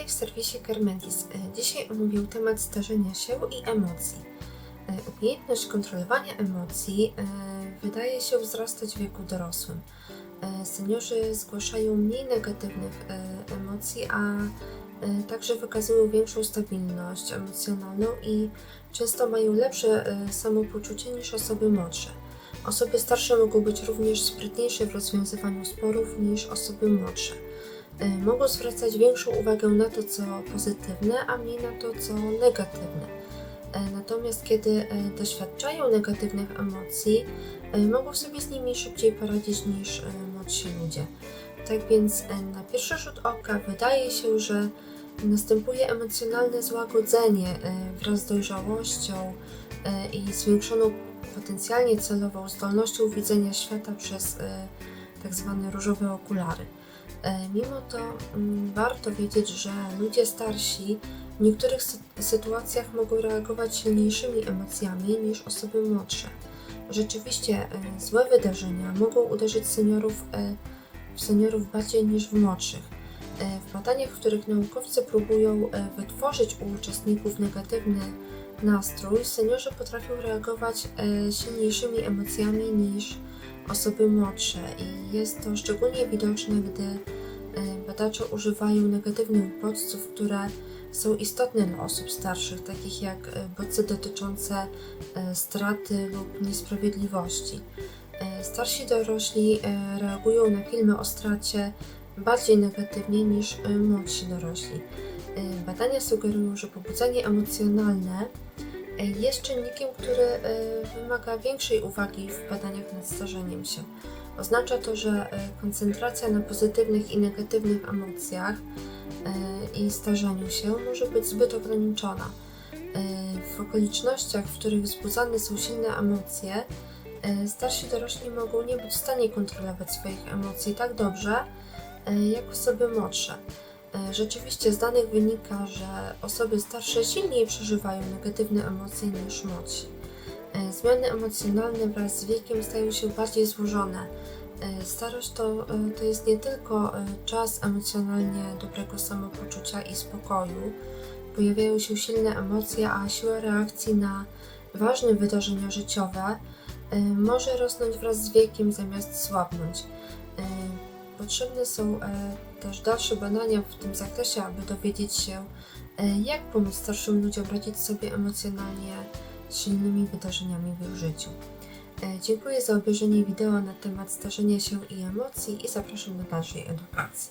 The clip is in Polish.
Witaj w serwisie Kermedis. E, Dzisiaj omówię temat starzenia się i emocji. E, Umiejętność kontrolowania emocji e, wydaje się wzrastać w wieku dorosłym. Seniorzy zgłaszają mniej negatywnych emocji, a także wykazują większą stabilność emocjonalną i często mają lepsze samopoczucie niż osoby młodsze. Osoby starsze mogą być również sprytniejsze w rozwiązywaniu sporów niż osoby młodsze. E, mogą zwracać większą uwagę na to, co pozytywne, a mniej na to, co negatywne. E, Natomiast kiedy e, doświadczają negatywnych emocji, e, mogą sobie z nimi szybciej poradzić niż młodsi ludzie. Tak więc na pierwszy rzut oka wydaje się, że następuje emocjonalne złagodzenie wraz z dojrzałością i zwiększoną potencjalnie celową zdolnością widzenia świata przez e, tak różowe okulary. E, Mimo to mm, warto wiedzieć, że ludzie starsi w niektórych sy- sytuacjach mogą reagować silniejszymi emocjami niż osoby młodsze. Rzeczywiście e, złe wydarzenia mogą uderzyć seniorów, e, w seniorów bardziej niż w młodszych. W badaniach, w których naukowcy próbują wytworzyć u uczestników negatywny nastrój, seniorzy potrafią reagować silniejszymi emocjami niż osoby młodsze i jest to szczególnie widoczne, gdy e, badacze używają negatywnych bodźców, które są istotne dla osób starszych, takich jak e, bodźce dotyczące e, straty lub niesprawiedliwości. Starsi dorośli reagują na filmy o stracie bardziej negatywnie niż młodsi dorośli. Badania sugerują, że pobudzenie emocjonalne jest czynnikiem, który e, wymaga większej uwagi w badaniach nad starzeniem się. Oznacza to, że e, koncentracja na pozytywnych i negatywnych emocjach e, i starzeniu się może być zbyt ograniczona. E, W okolicznościach, w których wzbudzane są silne emocje, e, starsi dorośli mogą nie być w stanie kontrolować swoich emocji tak dobrze, e, jak osoby młodsze. E, Rzeczywiście z danych wynika, że osoby starsze silniej przeżywają negatywne emocje niż młodsi. E, Zmiany emocjonalne wraz z wiekiem stają się bardziej złożone. E, Starość to, to jest nie tylko czas emocjonalnie dobrego samopoczucia i spokoju. Pojawiają się silne emocje, a siła reakcji na ważne wydarzenia życiowe może rosnąć wraz z wiekiem zamiast słabnąć. Potrzebne są e, też dalsze badania w tym zakresie, aby dowiedzieć się, e, jak pomóc starszym ludziom radzić sobie emocjonalnie z silnymi wydarzeniami w ich życiu. E, Dziękuję za obejrzenie wideo na temat starzenia się i emocji i zapraszam do dalszej edukacji.